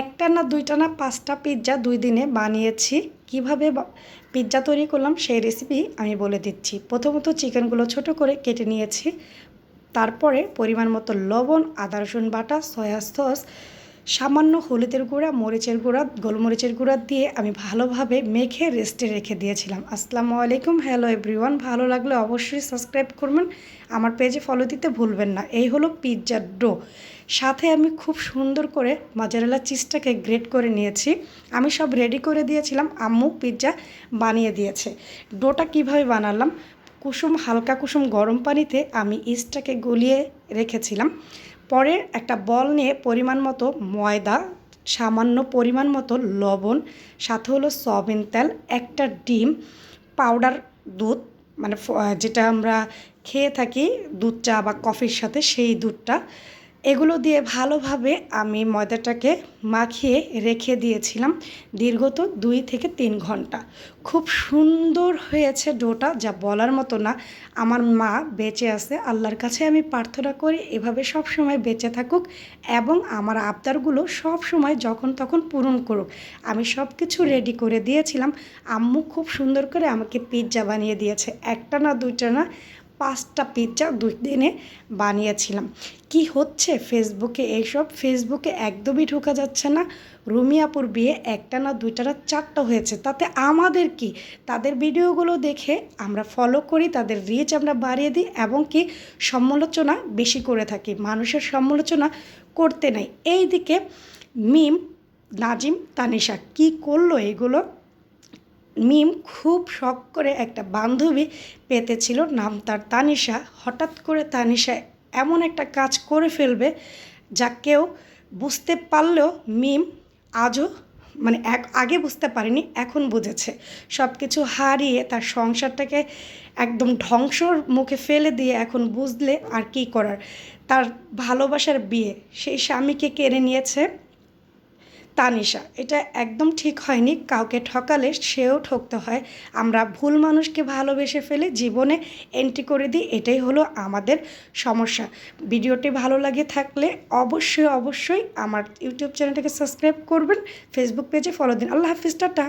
একটা না দুইটা না পাঁচটা পিৎজা দুই দিনে বানিয়েছি। কীভাবে পিৎজা তৈরি করলাম সেই রেসিপি আমি বলে দিচ্ছি। প্রথমত চিকেনগুলো ছোট করে কেটে নিয়েছি। তারপরে পরিমাণ মতো লবণ, আদা, রসুন বাটা সয়া সস সামান্য হলুদের গুঁড়া, মরিচের গুঁড়া, গোলমরিচের গুঁড়া দিয়ে আমি ভালোভাবে মেখে রেস্টে রেখে দিয়েছিলাম। আসসালামু আলাইকুম। হ্যালো এভরিওয়ান ভালো লাগলে অবশ্যই সাবস্ক্রাইব করবেন। আমার পেজে ফলো দিতে ভুলবেন না। এই হলো পিৎজার ডো সাথে আমি খুব সুন্দর করে মজারেলা চিজটাকে গ্রেট করে নিয়েছি। আমি সব রেডি করে দিয়েছিলাম, আম্মু পিৎজা বানিয়ে দিয়েছে। ডোটা কীভাবে বানালাম? কুসুম, হালকা কুসুম গরম পানিতে আমি ইস্টটাকে গলিয়ে রেখেছিলাম। পরে একটা বল নিয়ে পরিমাণ মতো ময়দা, সামান্য পরিমাণ মতো লবণ, সাথে হলো সয়াবিন তেল, একটা ডিম পাউডার দুধ মানে যেটা আমরা খেয়ে থাকি দুধ চা বা কফির সাথে, সেই দুধটা এগুলো দিয়ে ভালোভাবে আমি ময়দাটাকে মাখিয়ে রেখে দিয়েছিলাম দীর্ঘত দুই থেকে তিন ঘণ্টা। খুব সুন্দর হয়েছে ডোটা, যা বলার মতো না। আমার মা বেঁচে আছে, আল্লাহর কাছে আমি প্রার্থনা করি এভাবে সব সময় বেঁচে থাকুক এবং আমার আবদারগুলো সব সময় যখন তখন পূরণ করুক। আমি সব কিছু রেডি করে দিয়েছিলাম। আম্মু খুব সুন্দর করে আমাকে পিৎজা বানিয়ে দিয়েছে, একটা না দুইটা না। পাঁচটা পিৎজা দুই দিনে বানিয়েছিলাম। কি হচ্ছে ফেসবুকে এইসব? ফেসবুকে একদমই ঢোকা যাচ্ছে না। রুমিয়াপুর বিয়ে একটা না দুইটা না চারটা হয়েছে। তাতে আমাদের কি? তাদের ভিডিওগুলো দেখে আমরা ফলো করি, তাদের রিচ আমরা বাড়িয়ে দিই এবং কি সমালোচনা বেশি করে থাকি। মানুষের সমালোচনা করতে নাই। এই দিকে মিম, নাজিম, তানিশা কি করল এগুলো? মিম খুব শখ করে একটা বান্ধবী পেতেছিল, নাম তার তানিশা। হঠাৎ করে তানিশা এমন একটা কাজ করে ফেলবে যা কেউ বুঝতে পারলেও মিম আজও মানে এক, আগে বুঝতে পারেনি, এখন বুঝেছে। সব কিছু হারিয়ে তার সংসারটাকে একদম ধ্বংসর মুখে ফেলে দিয়ে এখন বুঝলে আর কি করার। তার ভালোবাসার বিয়ে, সেই স্বামীকে কেড়ে নিয়েছে। তানিশা, এটা একদম ঠিক হয়নি। কাউকে ঠকালে সেও ঠকতে হয়। আমরা ভুল মানুষকে ভালোবেসে ফেলে জীবনে এন্ট্রি করে দিই, এটাই হলো আমাদের সমস্যা। ভিডিওটি ভালো লাগে থাকলে অবশ্যই অবশ্যই আমার ইউটিউব চ্যানেলটাকে সাবস্ক্রাইব করবেন ফেসবুক পেজে ফলো দিন। আল্লাহ হাফিজ, টাটা।